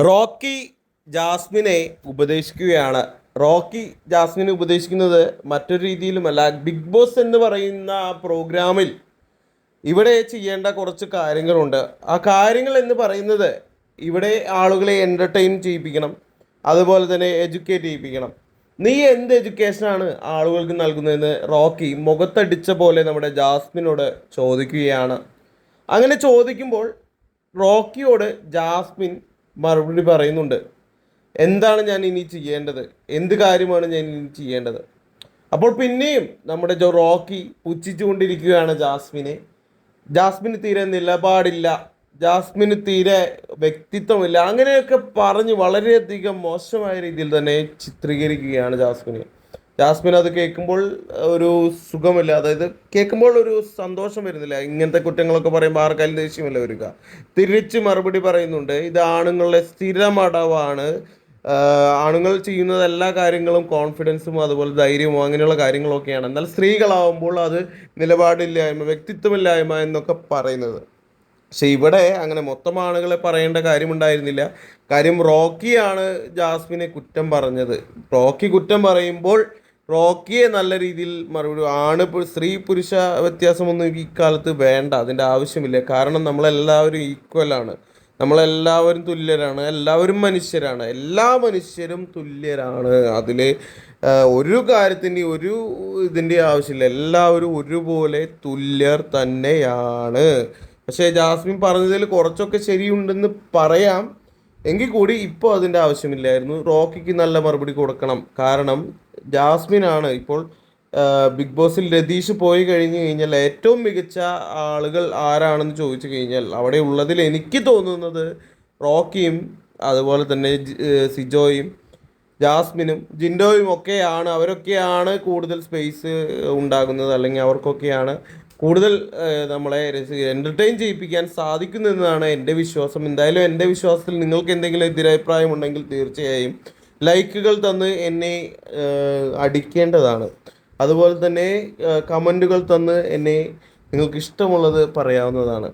Rocky ജാസ്മിനെ ഉപദേശിക്കുകയാണ്. Rocky ജാസ്മിനെ ഉപദേശിക്കുന്നത് മറ്റൊരു രീതിയിലുമല്ല. ബിഗ് ബോസ് എന്ന് പറയുന്ന ആ പ്രോഗ്രാമിൽ ഇവിടെ ചെയ്യേണ്ട കുറച്ച് കാര്യങ്ങളുണ്ട്. ആ കാര്യങ്ങൾ എന്ന് പറയുന്നത് ഇവിടെ ആളുകളെ എന്റർടൈൻ ചെയ്യിപ്പിക്കണം. അതുപോലെ തന്നെ എഡ്യൂക്കേറ്റ് ചെയ്യിപ്പിക്കണം. നീ എന്ത് എഡ്യൂക്കേഷനാണ് ആളുകൾക്ക് നൽകുന്നതെന്ന് റോക്കി മുഖത്തടിച്ച പോലെ നമ്മുടെ ജാസ്മിനോട് ചോദിക്കുകയാണ്. അങ്ങനെ ചോദിക്കുമ്പോൾ റോക്കിയോട് ജാസ്മിൻ മറുപടി പറയുന്നുണ്ട്. എന്താണ് ഞാൻ ഇനി ചെയ്യേണ്ടത്? എന്ത് കാര്യമാണ് ഞാൻ ഇനി ചെയ്യേണ്ടത്? അപ്പോൾ പിന്നെയും നമ്മുടെ ജോ റോക്കി പുച്ഛിച്ചുകൊണ്ടിരിക്കുകയാണ് ജാസ്മിനെ. ജാസ്മിന് തീരെ നിലപാടില്ല. ജാസ്മിന് തീരെ വ്യക്തിത്വമില്ല. അങ്ങനെയൊക്കെ പറഞ്ഞ് വളരെയധികം മോശമായ രീതിയിൽ തന്നെ ചിത്രീകരിക്കുകയാണ് ജാസ്മിനെ. ജാസ്മിൻ അത് കേൾക്കുമ്പോൾ ഒരു സുഖമില്ല. അതായത് കേൾക്കുമ്പോൾ ഒരു സന്തോഷം വരുന്നില്ല. ഇങ്ങനത്തെ കുറ്റങ്ങളൊക്കെ പറയുമ്പോൾ ആർക്കാലും ദേഷ്യമല്ല വരിക. തിരിച്ച് മറുപടി പറയുന്നുണ്ട്. ഇത് ആണുങ്ങളുടെ സ്ഥിരമടവാണ് ആണുങ്ങൾ ചെയ്യുന്നത് എല്ലാ കാര്യങ്ങളും കോൺഫിഡൻസും അതുപോലെ ധൈര്യവും അങ്ങനെയുള്ള കാര്യങ്ങളൊക്കെയാണ്. എന്നാൽ സ്ത്രീകളാവുമ്പോൾ അത് നിലപാടില്ലായ്മ വ്യക്തിത്വമില്ലായ്മ എന്നൊക്കെ പറയുന്നത്. പക്ഷെ ഇവിടെ അങ്ങനെ മൊത്തം ആളുകളെ പറയേണ്ട കാര്യമുണ്ടായിരുന്നില്ല. കാര്യം റോക്കിയാണ് ജാസ്മിനെ കുറ്റം പറഞ്ഞത്. റോക്കി കുറ്റം പറയുമ്പോൾ റോക്കിയെ നല്ല രീതിയിൽ മറുപടി ആണ് സ്ത്രീ പുരുഷ വ്യത്യാസമൊന്നും ഈ കാലത്ത് വേണ്ട അതിന്റെ ആവശ്യമില്ല. കാരണം നമ്മളെല്ലാവരും ഈക്വലാണ് നമ്മളെല്ലാവരും തുല്യരാണ്. എല്ലാവരും മനുഷ്യരാണ്. എല്ലാ മനുഷ്യരും തുല്യരാണ്. അതിൽ ഒരു കാര്യത്തിന്റെ ഒരു ഇതിന്റെ ആവശ്യമില്ല. എല്ലാവരും ഒരുപോലെ തുല്യർ തന്നെയാണ്. പക്ഷേ ജാസ്മിൻ പറഞ്ഞതിൽ കുറച്ചൊക്കെ ശരിയുണ്ടെന്ന് പറയാം. എങ്കിൽ കൂടി ഇപ്പോൾ അതിന്റെ ആവശ്യമില്ലായിരുന്നു. റോക്കിക്ക് നല്ല മറുപടി കൊടുക്കണം. കാരണം ജാസ്മിനാണ് ഇപ്പോൾ ബിഗ് ബോസിൽ രതീഷ് പോയി കഴിഞ്ഞു കഴിഞ്ഞാൽ ഏറ്റവും മികച്ച ആളുകൾ ആരാണെന്ന് ചോദിച്ചു കഴിഞ്ഞാൽ അവിടെ ഉള്ളതിൽ എനിക്ക് തോന്നുന്നത് റോക്കിയും അതുപോലെ തന്നെ സിജോയും ജാസ്മിനും ജിൻഡോയും ഒക്കെയാണ്. അവരൊക്കെയാണ് കൂടുതൽ സ്പേസ് ഉണ്ടാകുന്നത് അല്ലെങ്കിൽ അവർക്കൊക്കെയാണ് കൂടുതൽ നമ്മളെ എന്റർടൈൻ ചെയ്യിപ്പിക്കാൻ സാധിക്കുന്നതെന്നാണ് എന്റെ വിശ്വാസം. എന്തായാലും എന്റെ വിശ്വാസത്തിൽ നിങ്ങൾക്ക് എന്തെങ്കിലും എതിരഭിപ്രായം ഉണ്ടെങ്കിൽ തീർച്ചയായും ലൈക്കുകൾ തന്ന് എന്നെ അടിക്കേണ്ടതാണ്. അതുപോലെ തന്നെ കമന്റുകൾ തന്ന് എന്നെ നിങ്ങൾക്ക് ഇഷ്ടമുള്ളത് പറയാവുന്നതാണ്.